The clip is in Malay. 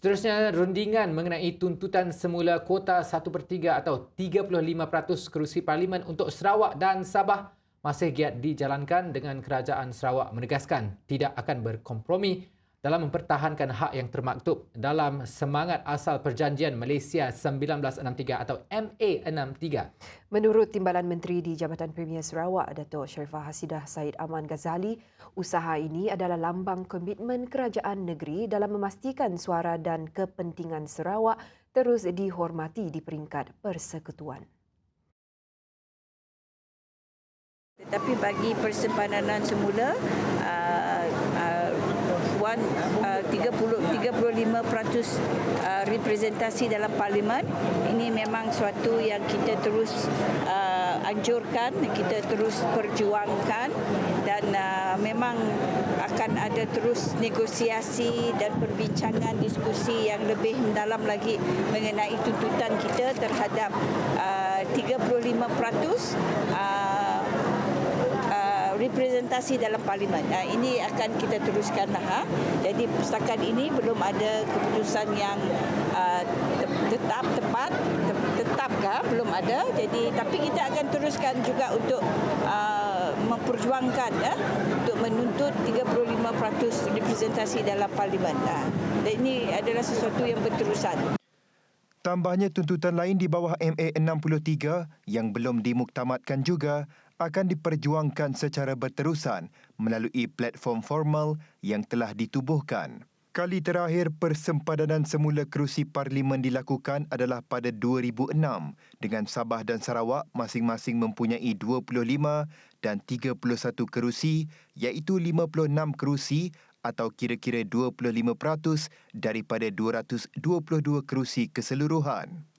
Seterusnya, rundingan mengenai tuntutan semula kuota 1 per 3 atau 35% kerusi Parlimen untuk Sarawak dan Sabah masih giat dijalankan dengan Kerajaan Sarawak menegaskan tidak akan berkompromi dalam mempertahankan hak yang termaktub dalam semangat asal perjanjian Malaysia 1963 atau MA63. Menurut Timbalan Menteri di Jabatan Premier Sarawak, Datuk Sharifah Hasidah Said Aman Ghazali, usaha ini adalah lambang komitmen kerajaan negeri dalam memastikan suara dan kepentingan Sarawak terus dihormati di peringkat persekutuan. Tetapi bagi persempadanan semula, uh, uh, one, uh, 30, 35% uh, representasi dalam parlimen, ini memang suatu yang kita terus uh, anjurkan, kita terus perjuangkan dan uh, memang akan ada terus negosiasi dan perbincangan diskusi yang lebih mendalam lagi mengenai tuntutan kita terhadap uh, 35% uh, representasi dalam parlimen. Uh, ini akan kita teruskan lah. Ha? Jadi setakat ini belum ada keputusan yang uh, tetap tepat tetap ke belum ada. Jadi tapi kita akan teruskan juga untuk uh, memperjuangkan ya untuk menuntut 35% representasi dalam parlimen. Uh, dan ini adalah sesuatu yang berterusan. Tambahnya tuntutan lain di bawah MA63 yang belum dimuktamadkan juga akan diperjuangkan secara berterusan melalui platform formal yang telah ditubuhkan. Kali terakhir persempadanan semula kerusi parlimen dilakukan adalah pada 2006 dengan Sabah dan Sarawak masing-masing mempunyai 25 dan 31 kerusi iaitu 56 kerusi atau kira-kira 25% daripada 222 kerusi keseluruhan.